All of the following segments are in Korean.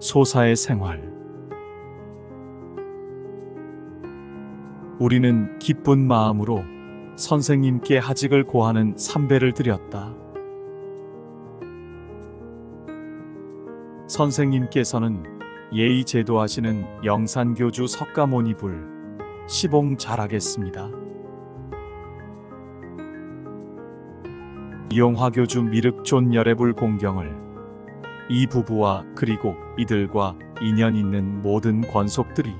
소사의 생활. 우리는 기쁜 마음으로 선생님께 하직을 고하는 삼배를 드렸다. 선생님께서는 예의 제도하시는 영산교주 석가모니불 시봉 잘하겠습니다. 이용화교주 미륵존 열애불 공경을 이 부부와 그리고 이들과 인연 있는 모든 권속들이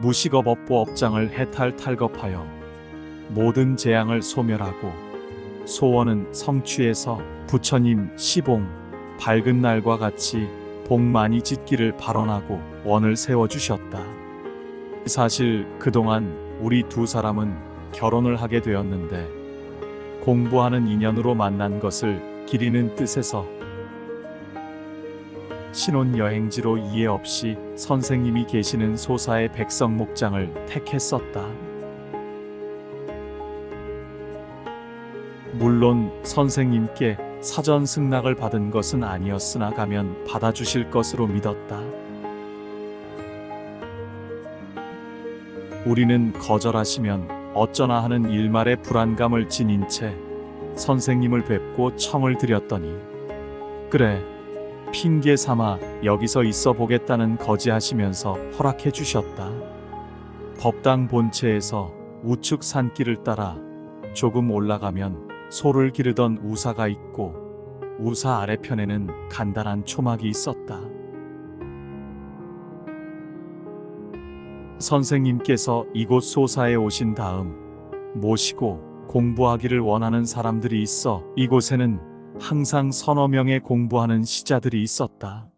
무식업 업보 업장을 해탈 탈겁하여 모든 재앙을 소멸하고 소원은 성취해서 부처님 시봉 밝은 날과 같이 복 많이 짓기를 발언하고 원을 세워주셨다. 사실 그동안 우리 두 사람은 결혼을 하게 되었는데 공부하는 인연으로 만난 것을 기리는 뜻에서 신혼여행지로 이해 없이 선생님이 계시는 소사의 백성 목장을 택했었다. 물론 선생님께 사전 승낙을 받은 것은 아니었으나 가면 받아주실 것으로 믿었다. 우리는 거절하시면 어쩌나 하는 일말의 불안감을 지닌 채 선생님을 뵙고 청을 드렸더니 그래 핑계 삼아 여기서 있어 보겠다는 거지하시면서 허락해 주셨다. 법당 본체에서 우측 산길을 따라 조금 올라가면 소를 기르던 우사가 있고 우사 아래편에는 간단한 초막이 있었다. 선생님께서 이곳 소사에 오신 다음 모시고 공부하기를 원하는 사람들이 있어 이곳에는 항상 서너 명의 공부하는 시자들이 있었다.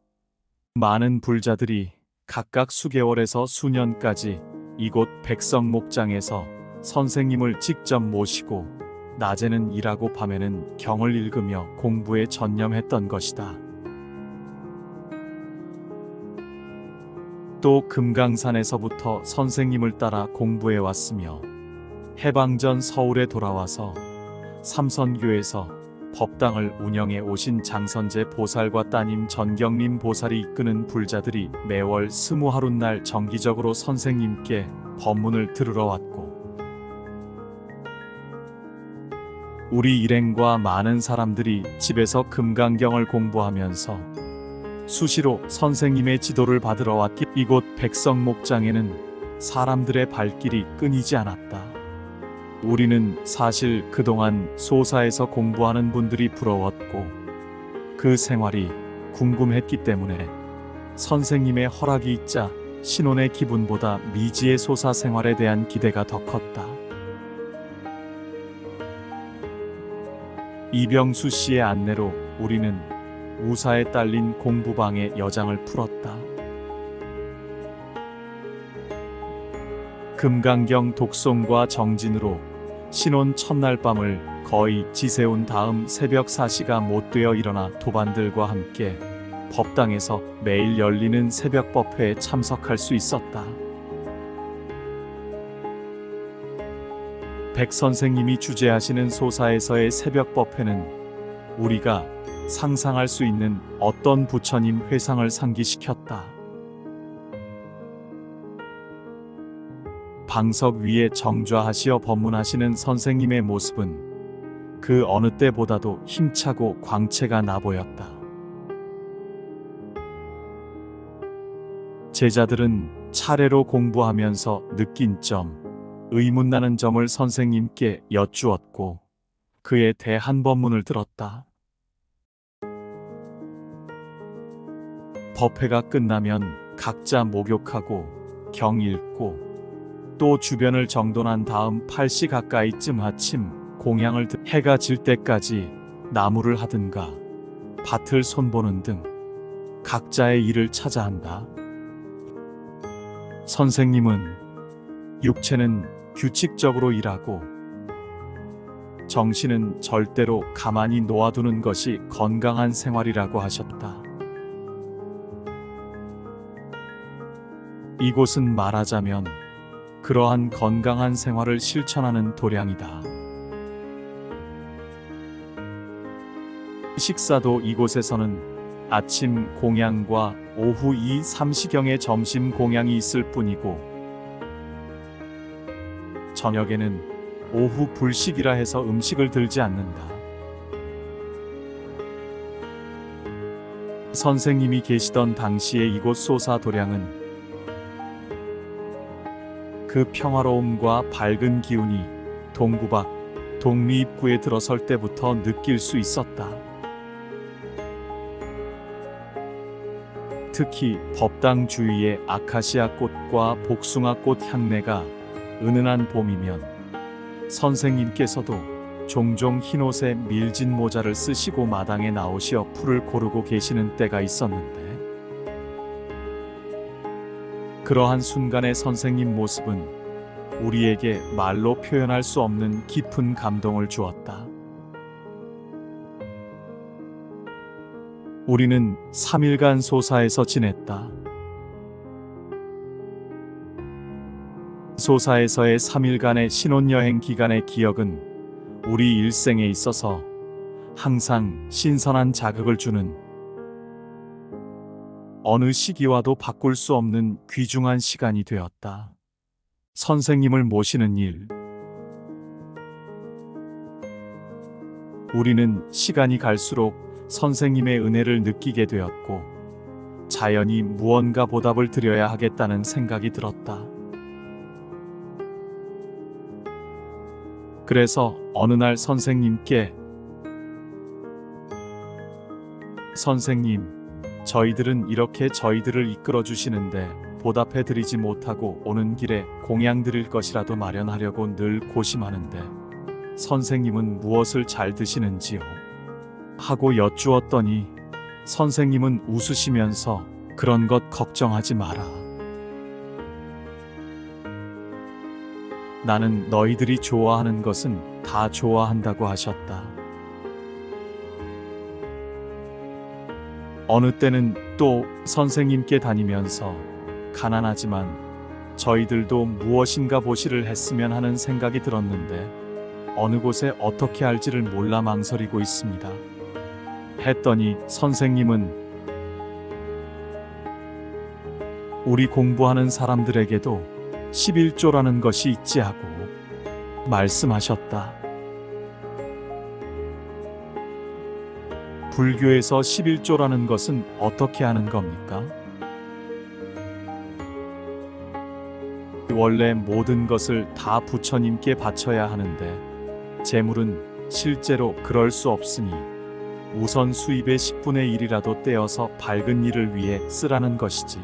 많은 불자들이 각각 수개월에서 수년까지 이곳 백성 목장에서 선생님을 직접 모시고 낮에는 일하고 밤에는 경을 읽으며 공부에 전념했던 것이다. 또 금강산에서부터 선생님을 따라 공부해 왔으며 해방 전 서울에 돌아와서 삼선교에서 법당을 운영해 오신 장선재 보살과 따님 전경림 보살이 이끄는 불자들이 매월 스무 하룻날 정기적으로 선생님께 법문을 들으러 왔고 우리 일행과 많은 사람들이 집에서 금강경을 공부하면서 수시로 선생님의 지도를 받으러 왔기 이곳 백성목장에는 사람들의 발길이 끊이지 않았다. 우리는 사실 그동안 소사에서 공부하는 분들이 부러웠고 그 생활이 궁금했기 때문에 선생님의 허락이 있자 신혼의 기분보다 미지의 소사 생활에 대한 기대가 더 컸다. 이병수 씨의 안내로 우리는 우사에 딸린 공부방에 여장을 풀었다. 금강경 독송과 정진으로 신혼 첫날 밤을 거의 지새운 다음 새벽 4시가 못 되어 일어나 도반들과 함께 법당에서 매일 열리는 새벽 법회에 참석할 수 있었다. 백 선생님이 주재하시는 소사에서의 새벽 법회는 우리가 상상할 수 있는 어떤 부처님 회상을 상기시켰다. 방석 위에 정좌하시어 법문하시는 선생님의 모습은 그 어느 때보다도 힘차고 광채가 나 보였다. 제자들은 차례로 공부하면서 느낀 점, 의문나는 점을 선생님께 여쭈었고 그의 대한 법문을 들었다. 법회가 끝나면 각자 목욕하고 경 읽고 또 주변을 정돈한 다음 8시 가까이쯤 아침 공양을 드 해가 질 때까지 나무를 하든가 밭을 손보는 등 각자의 일을 찾아 한다. 선생님은 육체는 규칙적으로 일하고 정신은 절대로 가만히 놓아두는 것이 건강한 생활이라고 하셨다. 이곳은 말하자면 그러한 건강한 생활을 실천하는 도량이다. 식사도 이곳에서는 아침 공양과 오후 2, 3시경에 점심 공양이 있을 뿐이고 저녁에는 오후 불식이라 해서 음식을 들지 않는다. 선생님이 계시던 당시에 이곳 소사 도량은 그 평화로움과 밝은 기운이 동구박 동리 입구에 들어설 때부터 느낄 수 있었다. 특히 법당 주위의 아카시아 꽃과 복숭아 꽃 향내가 은은한 봄이면 선생님께서도 종종 흰옷에 밀진 모자를 쓰시고 마당에 나오시어 풀을 고르고 계시는 때가 있었는데 그러한 순간의 선생님 모습은 우리에게 말로 표현할 수 없는 깊은 감동을 주었다. 우리는 3일간 소사에서 지냈다. 소사에서의 3일간의 신혼여행 기간의 기억은 우리 일생에 있어서 항상 신선한 자극을 주는 어느 시기와도 바꿀 수 없는 귀중한 시간이 되었다. 선생님을 모시는 일. 우리는 시간이 갈수록 선생님의 은혜를 느끼게 되었고, 자연히 무언가 보답을 드려야 하겠다는 생각이 들었다. 그래서 어느 날 선생님께 선생님, 저희들은 이렇게 저희들을 이끌어 주시는데 보답해 드리지 못하고 오는 길에 공양 드릴 것이라도 마련하려고 늘 고심하는데 선생님은 무엇을 잘 드시는지요? 하고 여쭈었더니 선생님은 웃으시면서 그런 것 걱정하지 마라. 나는 너희들이 좋아하는 것은 다 좋아한다고 하셨다. 어느 때는 또 선생님께 다니면서 가난하지만 저희들도 무엇인가 보시를 했으면 하는 생각이 들었는데 어느 곳에 어떻게 할지를 몰라 망설이고 있습니다. 했더니 선생님은 우리 공부하는 사람들에게도 11조라는 것이 있지 하고 말씀하셨다. 불교에서 11조라는 것은 어떻게 하는 겁니까? 원래 모든 것을 다 부처님께 바쳐야 하는데 재물은 실제로 그럴 수 없으니 우선 수입의 10분의 1이라도 떼어서 밝은 일을 위해 쓰라는 것이지.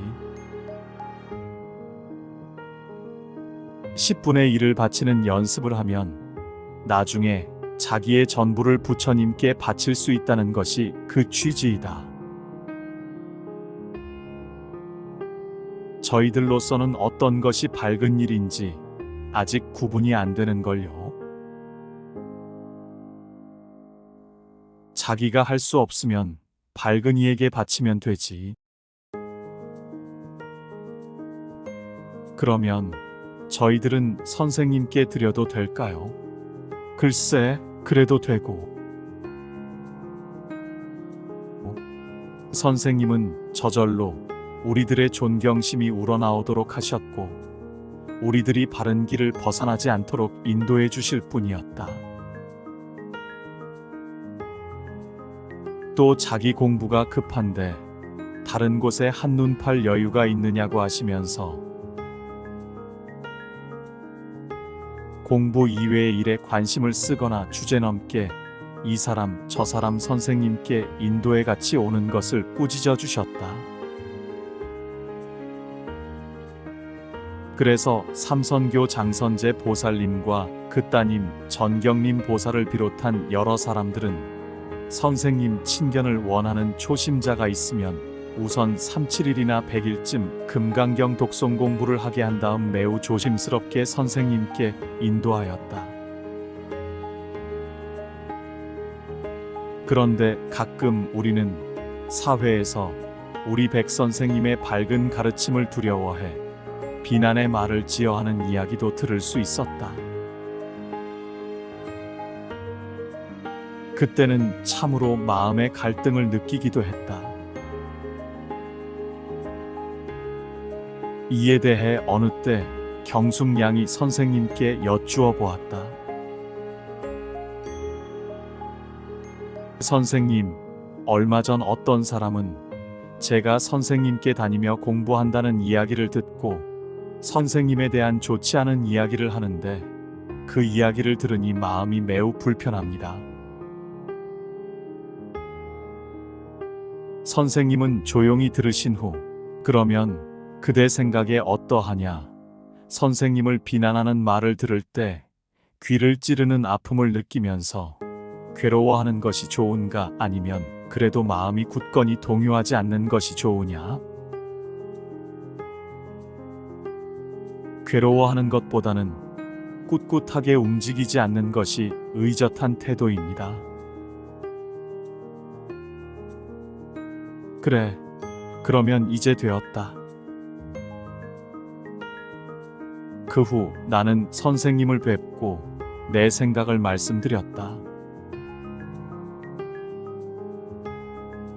10분의 1을 바치는 연습을 하면 나중에 자기의 전부를 부처님께 바칠 수 있다는 것이 그 취지이다. 저희들로서는 어떤 것이 밝은 일인지 아직 구분이 안 되는 걸요. 자기가 할 수 없으면 밝은 이에게 바치면 되지. 그러면 저희들은 선생님께 드려도 될까요? 글쎄, 그래도 되고. 선생님은 저절로 우리들의 존경심이 우러나오도록 하셨고, 우리들이 바른 길을 벗어나지 않도록 인도해 주실 뿐이었다. 또 자기 공부가 급한데 다른 곳에 한눈 팔 여유가 있느냐고 하시면서 공부 이외의 일에 관심을 쓰거나 주제 넘게 이 사람 저 사람 선생님께 인도에 같이 오는 것을 꾸짖어 주셨다. 그래서 삼선교 장선제 보살님과 그 따님 전경님 보살을 비롯한 여러 사람들은 선생님 친견을 원하는 초심자가 있으면 우선 37일이나 100일쯤 금강경 독송 공부를 하게 한 다음 매우 조심스럽게 선생님께 인도하였다. 그런데 가끔 우리는 사회에서 우리 백 선생님의 밝은 가르침을 두려워해 비난의 말을 지어 하는 이야기도 들을 수 있었다. 그때는 참으로 마음의 갈등을 느끼기도 했다. 이에 대해 어느 때 경숙양이 선생님께 여쭈어 보았다. 선생님, 얼마 전 어떤 사람은 제가 선생님께 다니며 공부한다는 이야기를 듣고 선생님에 대한 좋지 않은 이야기를 하는데 그 이야기를 들으니 마음이 매우 불편합니다. 선생님은 조용히 들으신 후 그러면 그대 생각에 어떠하냐? 선생님을 비난하는 말을 들을 때 귀를 찌르는 아픔을 느끼면서 괴로워하는 것이 좋은가 아니면 그래도 마음이 굳건히 동요하지 않는 것이 좋으냐? 괴로워하는 것보다는 꿋꿋하게 움직이지 않는 것이 의젓한 태도입니다. 그래, 그러면 이제 되었다. 그 후 나는 선생님을 뵙고 내 생각을 말씀드렸다.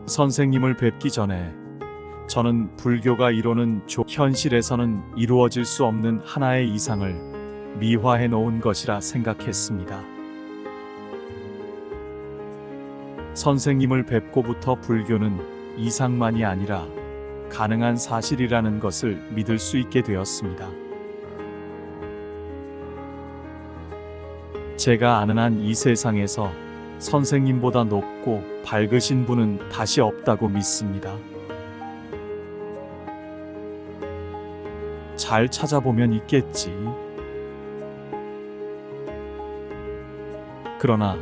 선생님을 뵙기 전에 저는 불교가 이루는 조 현실에서는 이루어질 수 없는 하나의 이상을 미화해 놓은 것이라 생각했습니다. 선생님을 뵙고부터 불교는 이상만이 아니라 가능한 사실이라는 것을 믿을 수 있게 되었습니다. 제가 아는 한 이 세상에서 선생님보다 높고 밝으신 분은 다시 없다고 믿습니다. 잘 찾아보면 있겠지. 그러나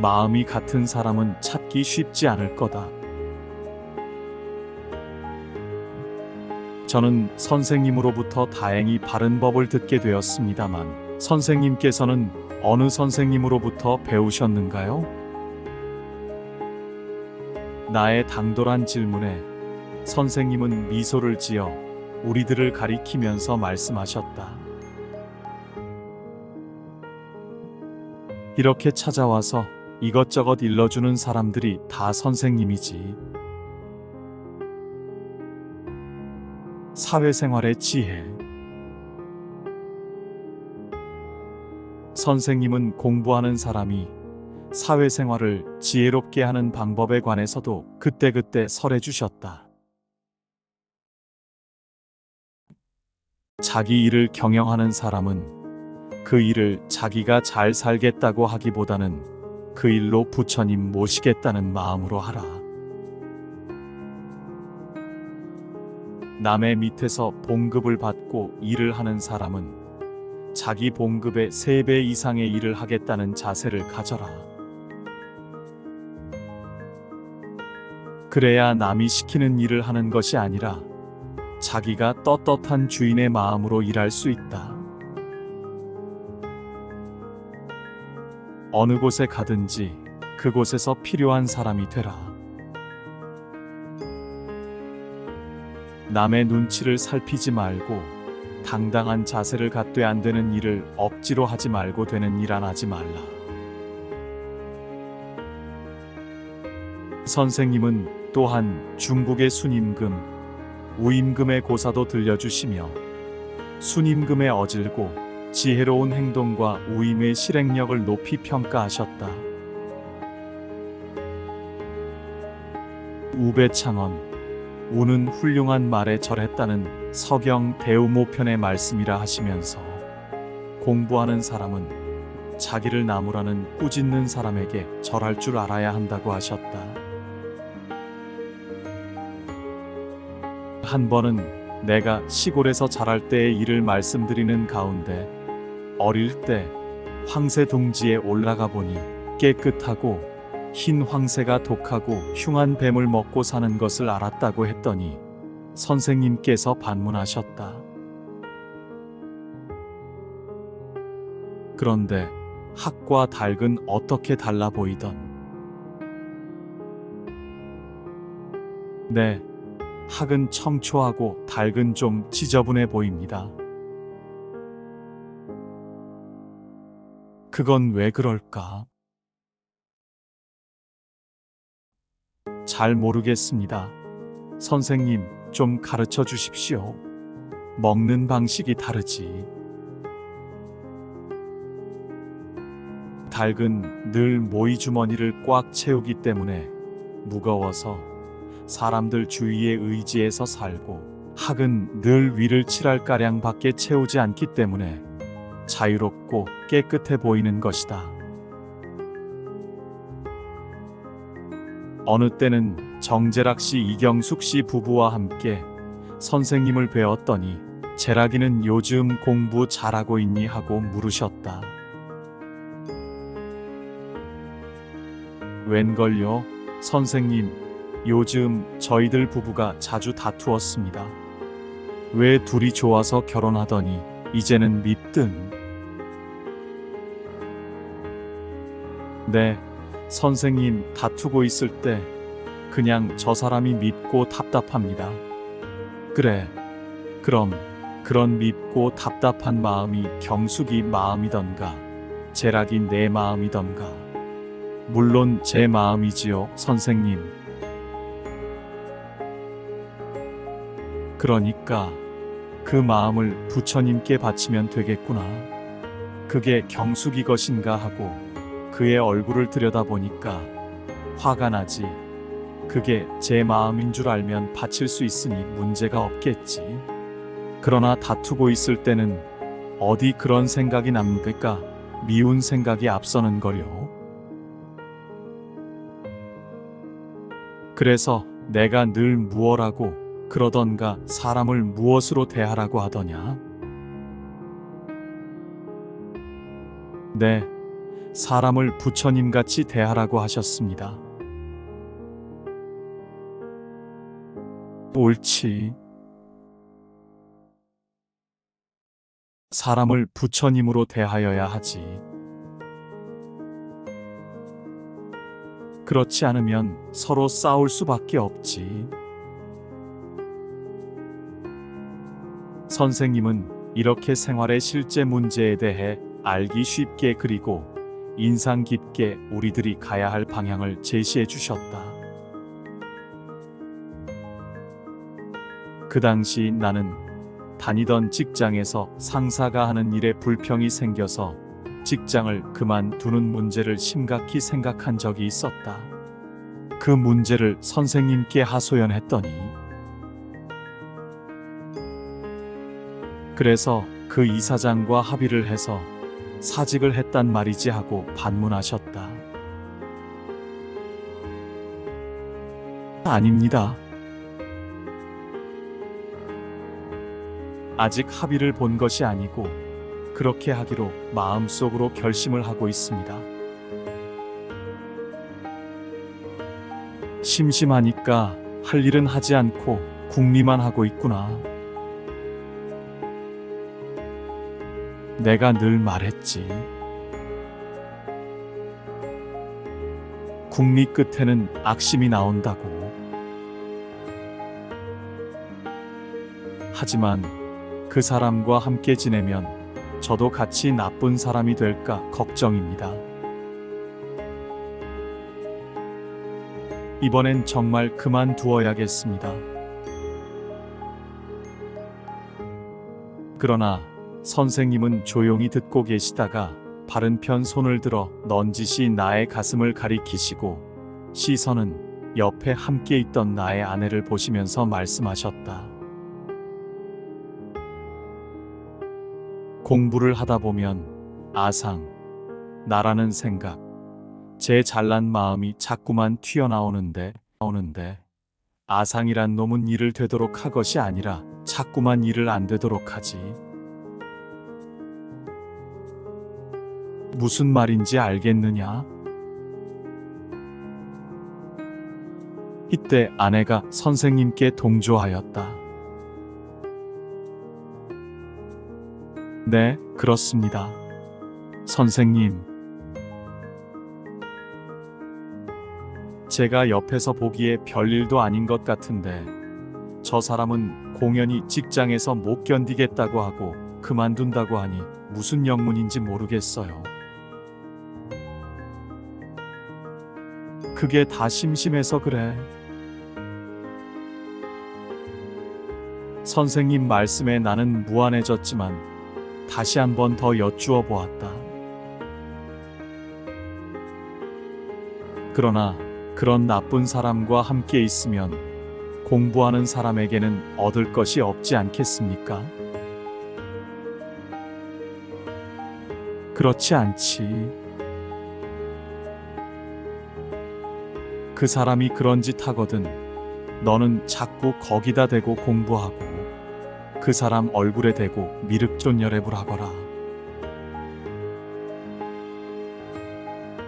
마음이 같은 사람은 찾기 쉽지 않을 거다. 저는 선생님으로부터 다행히 바른 법을 듣게 되었습니다만 선생님께서는 어느 선생님으로부터 배우셨는가요? 나의 당돌한 질문에 선생님은 미소를 지어 우리들을 가리키면서 말씀하셨다. 이렇게 찾아와서 이것저것 일러주는 사람들이 다 선생님이지. 사회생활의 지혜. 선생님은 공부하는 사람이 사회생활을 지혜롭게 하는 방법에 관해서도 그때그때 설해 주셨다. 자기 일을 경영하는 사람은 그 일을 자기가 잘 살겠다고 하기보다는 그 일로 부처님 모시겠다는 마음으로 하라. 남의 밑에서 봉급을 받고 일을 하는 사람은 자기 봉급의 3배 이상의 일을 하겠다는 자세를 가져라. 그래야 남이 시키는 일을 하는 것이 아니라 자기가 떳떳한 주인의 마음으로 일할 수 있다. 어느 곳에 가든지 그곳에서 필요한 사람이 되라. 남의 눈치를 살피지 말고 당당한 자세를 갖되 안 되는 일을 억지로 하지 말고 되는 일안 하지 말라. 선생님은 또한 중국의 순임금, 우임금의 고사도 들려주시며 순임금의 어질고 지혜로운 행동과 우임의 실행력을 높이 평가하셨다. 우배창언 우는 훌륭한 말에 절했다는 서경 대우모편의 말씀이라 하시면서 공부하는 사람은 자기를 나무라는 꾸짖는 사람에게 절할 줄 알아야 한다고 하셨다. 한 번은 내가 시골에서 자랄 때의 일을 말씀드리는 가운데 어릴 때 황새 둥지에 올라가 보니 깨끗하고 흰 황새가 독하고 흉한 뱀을 먹고 사는 것을 알았다고 했더니 선생님께서 반문하셨다. 그런데 학과 닭은 어떻게 달라 보이던? 네, 학은 청초하고 닭은 좀 지저분해 보입니다. 그건 왜 그럴까? 잘 모르겠습니다. 선생님, 좀 가르쳐 주십시오. 먹는 방식이 다르지. 닭은 늘 모이 주머니를 꽉 채우기 때문에 무거워서 사람들 주위에 의지해서 살고 학은 늘 위를 칠할 가량 밖에 채우지 않기 때문에 자유롭고 깨끗해 보이는 것이다. 어느 때는 정재락 씨, 이경숙 씨 부부와 함께 선생님을 뵈었더니 재락이는 요즘 공부 잘하고 있니 하고 물으셨다. 웬걸요? 선생님, 요즘 저희들 부부가 자주 다투었습니다. 왜 둘이 좋아서 결혼하더니 이제는 믿든. 네, 선생님 다투고 있을 때 그냥 저 사람이 밉고 답답합니다. 그래, 그럼 그런 밉고 답답한 마음이 경숙이 마음이던가, 재락이 내 마음이던가. 물론 제 마음이지요, 선생님. 그러니까 그 마음을 부처님께 바치면 되겠구나. 그게 경숙이 것인가 하고 그의 얼굴을 들여다보니까 화가 나지. 그게 제 마음인 줄 알면 바칠 수 있으니 문제가 없겠지. 그러나 다투고 있을 때는 어디 그런 생각이 납니까? 미운 생각이 앞서는 거려. 그래서 내가 늘 무엇하고 그러던가 사람을 무엇으로 대하라고 하더냐? 네, 사람을 부처님 같이 대하라고 하셨습니다. 옳지. 사람을 부처님으로 대하여야 하지. 그렇지 않으면 서로 싸울 수밖에 없지. 선생님은 이렇게 생활의 실제 문제에 대해 알기 쉽게 그리고 인상 깊게 우리들이 가야 할 방향을 제시해 주셨다. 그 당시 나는 다니던 직장에서 상사가 하는 일에 불평이 생겨서 직장을 그만두는 문제를 심각히 생각한 적이 있었다. 그 문제를 선생님께 하소연했더니 그래서 그 이사장과 합의를 해서 사직을 했단 말이지 하고 반문하셨다. 아닙니다. 아직 합의를 본 것이 아니고 그렇게 하기로 마음속으로 결심을 하고 있습니다. 심심하니까 할 일은 하지 않고 궁리만 하고 있구나. 내가 늘 말했지. 궁리 끝에는 악심이 나온다고. 하지만 그 사람과 함께 지내면 저도 같이 나쁜 사람이 될까 걱정입니다. 이번엔 정말 그만두어야겠습니다. 그러나 선생님은 조용히 듣고 계시다가 바른 편 손을 들어 넌지시 나의 가슴을 가리키시고 시선은 옆에 함께 있던 나의 아내를 보시면서 말씀하셨다. 공부를 하다 보면 아상, 나라는 생각, 제 잘난 마음이 자꾸만 튀어나오는데, 나오는데, 아상이란 놈은 일을 되도록 할 것이 아니라 자꾸만 일을 안 되도록 하지. 무슨 말인지 알겠느냐? 이때 아내가 선생님께 동조하였다. 네, 그렇습니다. 선생님. 제가 옆에서 보기에 별일도 아닌 것 같은데, 저 사람은 공연히 직장에서 못 견디겠다고 하고 그만둔다고 하니 무슨 영문인지 모르겠어요. 그게 다 심심해서 그래. 선생님 말씀에 나는 무안해졌지만 다시 한 번 더 여쭈어 보았다. 그러나 그런 나쁜 사람과 함께 있으면 공부하는 사람에게는 얻을 것이 없지 않겠습니까? 그렇지 않지. 그 사람이 그런 짓 하거든. 너는 자꾸 거기다 대고 공부하고 그 사람 얼굴에 대고 미륵존여랩을 하거라.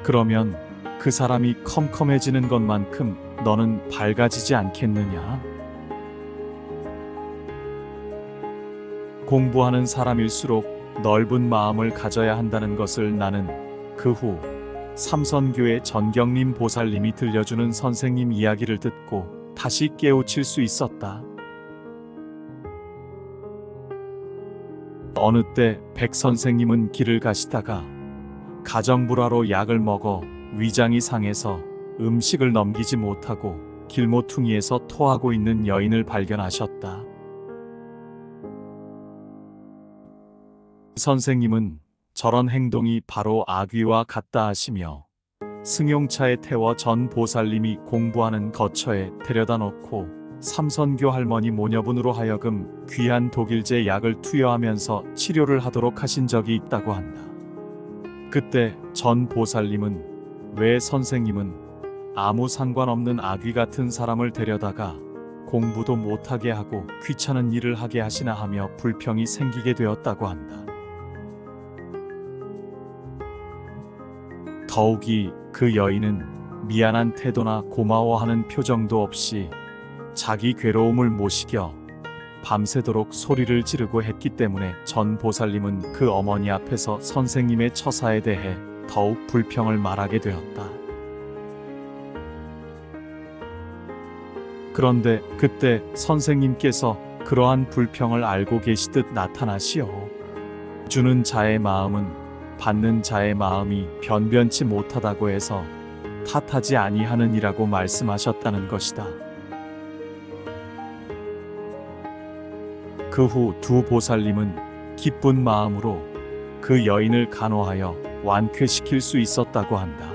그러면 그 사람이 컴컴해지는 것만큼 너는 밝아지지 않겠느냐? 공부하는 사람일수록 넓은 마음을 가져야 한다는 것을 나는 그 후 삼선교회 전경림 보살님이 들려주는 선생님 이야기를 듣고 다시 깨우칠 수 있었다. 어느 때 백 선생님은 길을 가시다가 가정불화로 약을 먹어 위장이 상해서 음식을 넘기지 못하고 길모퉁이에서 토하고 있는 여인을 발견하셨다. 선생님은 저런 행동이 바로 악귀와 같다 하시며 승용차에 태워 전 보살님이 공부하는 거처에 데려다 놓고 삼선교 할머니 모녀분으로 하여금 귀한 독일제 약을 투여하면서 치료를 하도록 하신 적이 있다고 한다. 그때 전 보살님은 왜 선생님은 아무 상관없는 아귀 같은 사람을 데려다가 공부도 못하게 하고 귀찮은 일을 하게 하시나 하며 불평이 생기게 되었다고 한다. 더욱이 그 여인은 미안한 태도나 고마워하는 표정도 없이 자기 괴로움을 모시겨 밤새도록 소리를 지르고 했기 때문에 전 보살님은 그 어머니 앞에서 선생님의 처사에 대해 더욱 불평을 말하게 되었다. 그런데 그때 선생님께서 그러한 불평을 알고 계시듯 나타나시어 주는 자의 마음은 받는 자의 마음이 변변치 못하다고 해서 탓하지 아니하느니라고 말씀하셨다는 것이다. 그 후 두 보살님은 기쁜 마음으로 그 여인을 간호하여 완쾌시킬 수 있었다고 한다.